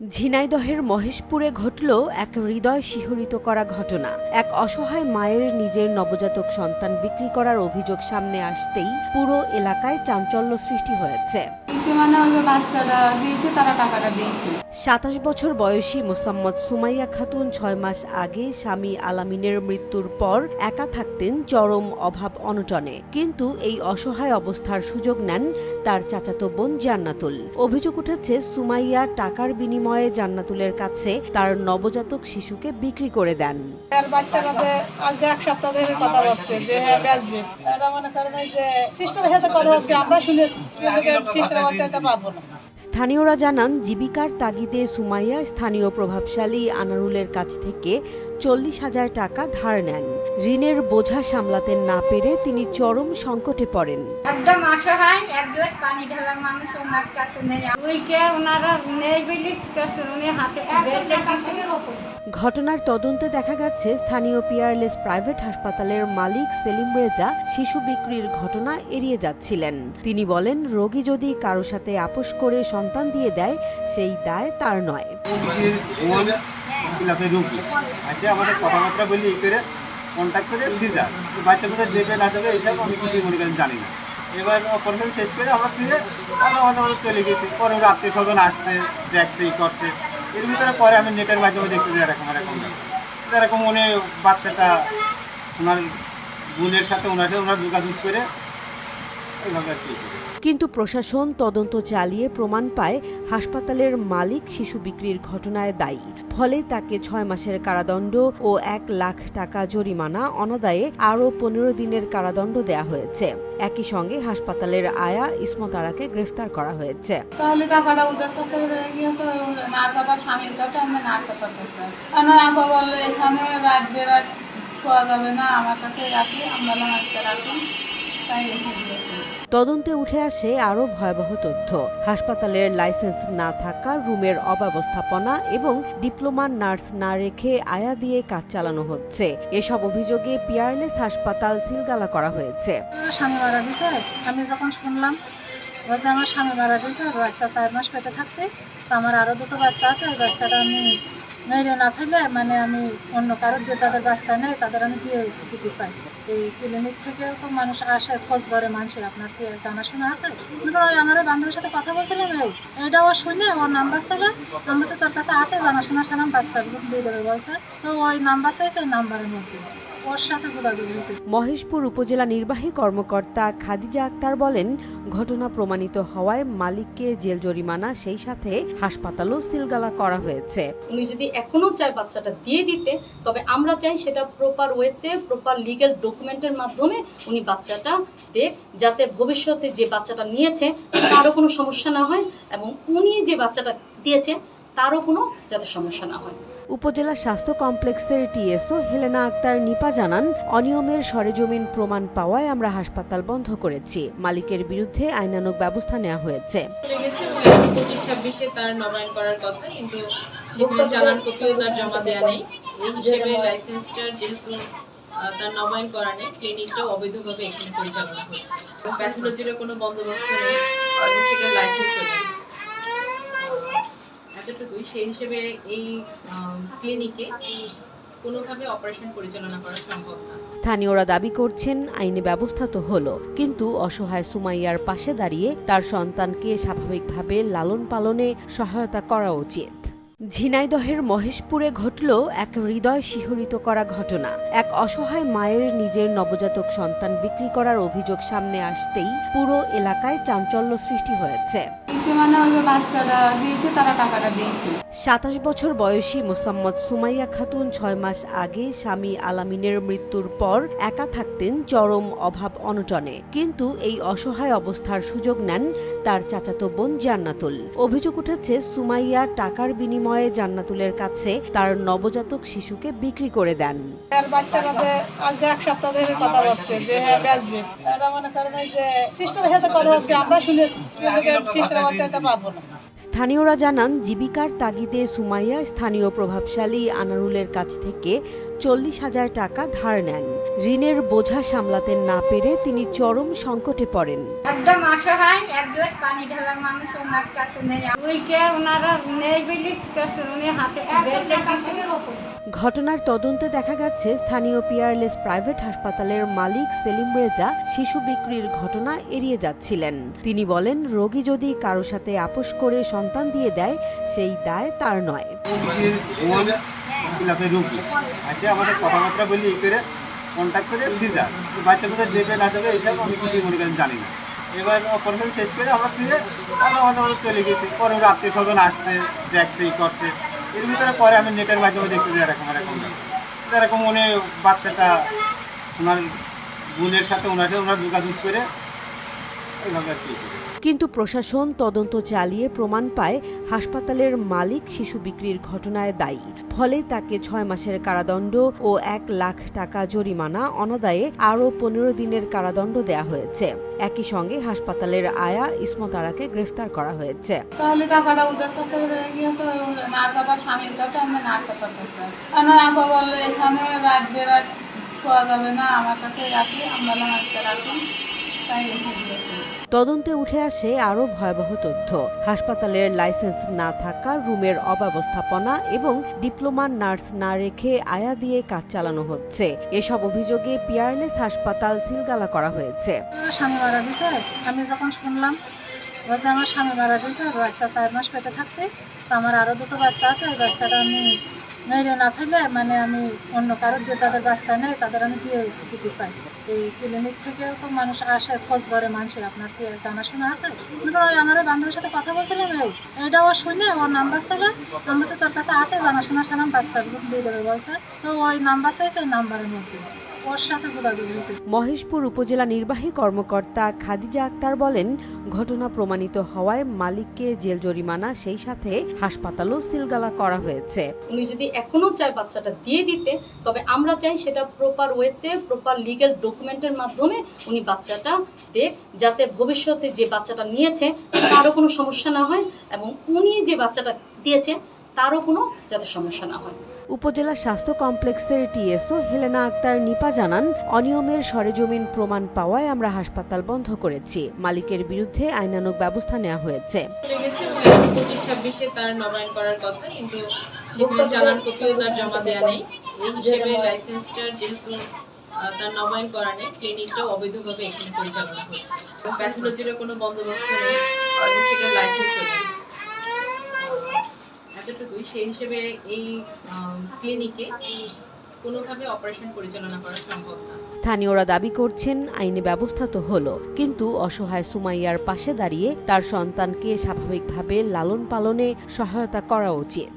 ঝিনাইদহের মহেশপুরে ঘটল এক হৃদয় শিহরিত করা ঘটনা। এক অসহায় মায়ের নিজের নবজাতক সন্তান বিক্রি করার অভিযোগ সামনে আসতেই পুরো এলাকায় চাঞ্চল্য সৃষ্টি হয়েছে। দিয়েছে মানে ওই যে বাচ্চাটা দিয়েছে তারা টাকাটা দিয়েছে। সাতাশ বছর বয়সী মোসাম্মদ সুমাইয়া খাতুন ছয় মাস আগে স্বামী আলামিনের মৃত্যুর পর একা থাকতেন চরম অভাব অনটনে। কিন্তু এই অসহায় অবস্থার সুযোগ নেন তার চাচাতো বোন জান্নাতুল। অভিযোগ উঠেছে সুমাইয়া টাকার বিনিময়ে জান্নাতুলের কাছে তার নবজাতক শিশুকে বিক্রি করে দেন। আর বাচ্চাটা যে আজকে এক সপ্তাহ ধরে কথা বলছে যে হ্যাঁ বেচবে। মনে করেন যে সিস্টেমের সাথে কথা হচ্ছে আমরা শুনেছি। বাঁচাতে পারব না স্থানীয়রা জানান জীবিকার তাগিদে সুমাইয়া স্থানীয় প্রভাবশালী আনারুলের কাছ থেকে চল্লিশ হাজার টাকা ধার নেন। ঋণের বোঝা সামলাতে না পেরে তিনি চরম সংকটে পড়েন। একদম অসহায় এক গ্লাস পানি ঢালার মানুষ ওনার কাছে নেই। ওইকে ওনারা নেই বলে উনি হাতে ঘটনার তদন্তে দেখা গেছে স্থানীয় পিয়ারলেস প্রাইভেট হাসপাতালের মালিক সেলিম রেজা শিশু বিক্রির ঘটনা এড়িয়ে যাচ্ছিলেন। তিনি বলেন রোগী যদি কারও সাথে আপোষ করে সন্তান দিয়ে দেয়, সেই দায় তার নয়। রুগী। আসে আমাদের কথাবার্তা বলি করে কন্ট্যাক্ট করে বাচ্চা না আমি কিছু মনে করেন জানি না। এবার শেষ করে আমরা আমরা চলে গেছি। পরে আত্মীয় স্বজন আসছে, দেখছে, ই করছে। এর ভিতরে পরে আমি নেটের বাচ্চাটা ওনার বোনের সাথে সাথে ওনার যোগাযোগ করে কিন্তু প্রশাসন তদন্ত চালিয়ে প্রমাণ পায় হাসপাতালের মালিক শিশু বিক্রির ঘটনায় দায়ী। ফলে তাকে ছয় মাসের কারাদণ্ড ও এক লাখ টাকা জরিমানা অনাদায়ে আরও পনেরো দিনের কারাদণ্ড দেয়া হয়েছে। একই সঙ্গে হাসপাতালের আয়া ইসমত আরাকে গ্রেফতার করা হয়েছে। তাহলে টাকাটা ওদের কাছে রয়ে গিয়েছে নার্স আবার স্বামীর কাছে আমি নার্স আপার কাছে। আপা বললে এখানে রাত বেরাত ছোঁয়া যাবে না আমার কাছে রাখি আমরা নার্সে তাই রেখে দিয়েছি। তদন্তে উঠে আসে আরও ভয়াবহ তথ্য। হাসপাতালের লাইসেন্স না থাকা, রুমের অব্যবস্থাপনা এবং ডিপ্লোমা নার্স না রেখে আয়া দিয়ে কাজ চালানো হচ্ছে। এসব অভিযোগে পিয়ারলেস হাসপাতাল সিলগালা করা হয়েছে। আমি যখন শুনলাম আমার স্বামী মারা গেছে বাচ্চা চার মাস পেটে থাকছে আমার আরও দুটো বাচ্চা আছে, ওই বাচ্চাটা আমি মেরে না ফেলে মানে আমি অন্য কারোর দিয়ে তাদের বাচ্চা নেই, তাদের আমি দিয়ে দিতে চাই। এই ক্লিনিক থেকেও তো মানুষ আসে, খোঁজ করে মানুষের। আপনার কি জানাশোনা আছে? ওই আমার বান্ধবীর সাথে কথা বলছিলাম, এই এটা ও শুনে ওর নাম্বার ছিল। নাম্বার তোর কাছে আছে, জানাশোনা সারাম বাচ্চা দিয়ে দেবে বলছে। তো ওই নাম্বার চাইছে নাম্বারের মধ্যে। ওর সাথে যোগাযোগ হয়েছে। মহেশপুর উপজেলা নির্বাহী কর্মকর্তা খাদিজা আক্তার বলেন ঘটনা প্রমাণিত হওয়ায় মালিককে জেল জরিমানা সেই সাথে হাসপাতালও সিলগালা করা হয়েছে। উনি যদি এখনও চায় বাচ্চাটা দিয়ে দিতে তবে আমরা চাই সেটা প্রপার ওয়েতে প্রপার লিগ্যাল ডকুমেন্টের মাধ্যমে উনি বাচ্চাটা দেখ যাতে ভবিষ্যতে যে বাচ্চাটা নিয়েছে তারও কোনো সমস্যা না হয় এবং উনি যে বাচ্চাটা দিয়েছে তারও কোনো যাতে সমস্যা না হয়। উপজেলা স্বাস্থ্য কমপ্লেক্সের টিএসও হেলেনা আক্তার নিপা জানান অনিয়মের সরেজমিন প্রমাণ পাওয়ায় আমরা হাসপাতাল বন্ধ করেছি। মালিকের বিরুদ্ধে আইনানুগ ব্যবস্থা নেওয়া হয়েছে। পঁচিশ ছাব্বিশে তার নবায়ন করার কথা কিন্তু সেখানে চালান কপিও তার জমা দেওয়া নেই। এই হিসেবে লাইসেন্সটার যেহেতু তার নবায়ন করা নেই ক্লিনিকটা অবৈধভাবে এখানে পরিচালনা হচ্ছে প্যাথোলজিরও কোনো বন্দোবস্ত নেই এবং সেটার লাইসেন্সও নেই। আহ, এতটুকুই সেই হিসেবে এই ক্লিনিকে স্থানীয়রা দাবি করছেন আইনি ব্যবস্থা তো হলো কিন্তু অসহায় সুমাইয়ার পাশে দাঁড়িয়ে তার সন্তানকে স্বাভাবিকভাবে লালন পালনে সহায়তা করা উচিত। ঝিনাইদহের মহেশপুরে ঘটল এক হৃদয় শিহরিত করা ঘটনা। এক অসহায় মায়ের নিজের নবজাতক সন্তান বিক্রি করার অভিযোগ সামনে আসতেই পুরো এলাকায় চাঞ্চল্য সৃষ্টি হয়েছে। মানে সাতাশ বছর বয়সী মোসাম্মদ সুমাইয়া খাতুন ছয় মাস আগে স্বামী আলামিনের মৃত্যুর পর একা থাকতেন চরম অভাব অনটনে। কিন্তু এই অসহায় অবস্থার সুযোগ নেন তার চাচাতো বোন জান্নাতুল। অভিযোগ উঠেছে সুমাইয়া টাকার বিনিময়ে জান্নাতুলের কাছে তার নবজাতক শিশুকে বিক্রি করে দেন। আর বাচ্চাটা যে আজকে এক সপ্তাহ ধরে কথা বলছে যে হ্যাঁ বেচবে। আমরা শুনেছি। বাঁচাতে পারব না। স্থানীয়রা জানান জীবিকার তাগিদে সুমাইয়া স্থানীয় প্রভাবশালী আনারুলের কাছ থেকে চল্লিশ হাজার টাকা ধার নেন। ঋণের বোঝা সামলাতে না পেরে তিনি চরম সংকটে পড়েন। একদম অসহায় এক গ্লাস পানি ঢালার মানুষ ওনার কাছে নেই। ওইকে ওনারা নেই বলে কাছে উনি হাতে ঘটনার তদন্তে দেখা গেছে, স্থানীয় পিয়ারলেস প্রাইভেট হাসপাতালের মালিক সেলিম রেজা শিশু বিক্রির ঘটনা এড়িয়ে যাচ্ছিলেন। তিনি বলেন, রোগী যদি কারও সাথে আপোষ করে সন্তান দিয়ে দেয়, সেই দায় তার নয়। না এবার অপারেশন শেষ করে আমরা ফিরে আমরা আমাদের চলে গেছি। পরে আত্মীয় স্বজন আসছে, দেখছে, ই করছে। এর ভিতরে পরে আমি নেটের মাধ্যমে দেখতে যে এরকম এরকম। এরকম উনি বাচ্চাটা ওনার বোনের সাথে ওনাকে ওনার যোগাযোগ করে এইভাবে আর কি কিন্তু প্রশাসন তদন্ত চালিয়ে প্রমাণ পায় হাসপাতালের মালিক শিশু বিক্রির ঘটনায় দায়ী। ফলে তাকে ছয় মাসের কারাদণ্ড ও এক লাখ টাকা জরিমানা অনাদায়ে আরও পনেরো দিনের কারাদণ্ড দেয়া হয়েছে। একই সঙ্গে হাসপাতালের আয়া ইসমতারাকে গ্রেফতার করা হয়েছে। তাহলে টাকাটা ওদের কাছে রয়ে গিয়েছে নার্স আবার স্বামীর কাছে আমরা নার্স আপার কাছে। আপা বললে এখানে রাত বেরাত ছোঁয়া যাবে না আমার কাছে রাখি আমরা নার্সে রাখি তাই রেখে দিয়েছি তদন্তে উঠে আসে আরও ভয়াবহ তথ্য। হাসপাতালের লাইসেন্স না থাকা, রুমের অব্যবস্থাপনা এবং ডিপ্লোমা নার্স না রেখে আয়া দিয়ে কাজ চালানো হচ্ছে। এসব অভিযোগে পিয়ারলেস হাসপাতাল সিলগালা করা হয়েছে। আমি যখন শুনলাম আমার স্বামী মারা গেছে বাচ্চা চার মাস পেটে আমার আরও দুটো বাচ্চা আছে, ওই বাচ্চাটা আমি মেরে না ফেলে মানে আমি অন্য কারোর দিয়ে তাদের বাস্তায় নেই তাদের আমি দিয়ে দিতে চাই। এই ক্লিনিক থেকেও তো মানুষ আসে, খোঁজ করে মানুষের। আপনার কি জানাশোনা আছে? ওই আমার বান্ধবীর সাথে কথা বলছিলাম, এই এটা ও শুনে, ওর নাম্বার ছিল। নাম্বার তোর কাছে আছে, জানাশোনা সারাম বাচ্চা দিয়ে দেবে বলছে। তো ওই নাম্বার চাইছে নাম্বারের মধ্যে। ওর সাথে যোগাযোগ হয়েছে। মহেশপুর উপজেলা নির্বাহী কর্মকর্তা খাদিজা আক্তার বলেন ঘটনা প্রমাণিত হওয়ায় মালিককে জেল জরিমানা সেই সাথে হাসপাতালও সিলগালা করা হয়েছে। উনি যদি এখনও চায় বাচ্চাটা দিয়ে দিতে তবে আমরা চাই সেটা প্রপার ওয়েতে প্রপার লিগ্যাল ডকুমেন্টের মাধ্যমে উনি বাচ্চাটা দেখ যাতে ভবিষ্যতে যে বাচ্চাটা নিয়েছে তারও কোনো সমস্যা না হয় এবং উনি যে বাচ্চাটা দিয়েছে তারও কোনো যাতে সমস্যা না হয়। উপজেলা স্বাস্থ্য কমপ্লেক্সের টিএসও হেলেনা আক্তার নিপা জানান অনিয়মের সরেজমিন প্রমাণ পাওয়ায় আমরা হাসপাতাল বন্ধ করেছি। মালিকের বিরুদ্ধে আইনানুগ ব্যবস্থা নেওয়া হয়েছে। পঁচিশ ছাব্বিশে তার নবায়ন করার কথা কিন্তু সেখানে চালান কপিও তার জমা দেওয়া নেই। এই হিসেবে লাইসেন্সটার যেহেতু তার নবায়ন করা নেই ক্লিনিকটাও অবৈধভাবে এখানে পরিচালনা হচ্ছে প্যাথোলজিরও কোনো বন্দোবস্ত নেই এবং সেটার লাইসেন্সও নেই। আহ, এতটুকুই সেই হিসেবে এই ক্লিনিকে কোনোভাবে অপারেশন পরিচালনা করা সম্ভব না। স্থানীয়রা দাবি করছেন আইনি ব্যবস্থা তো হলো, কিন্তু অসহায় সুমাইয়ার পাশে দাঁড়িয়ে তার সন্তানকে স্বাভাবিকভাবে লালন পালনে সহায়তা করা উচিত।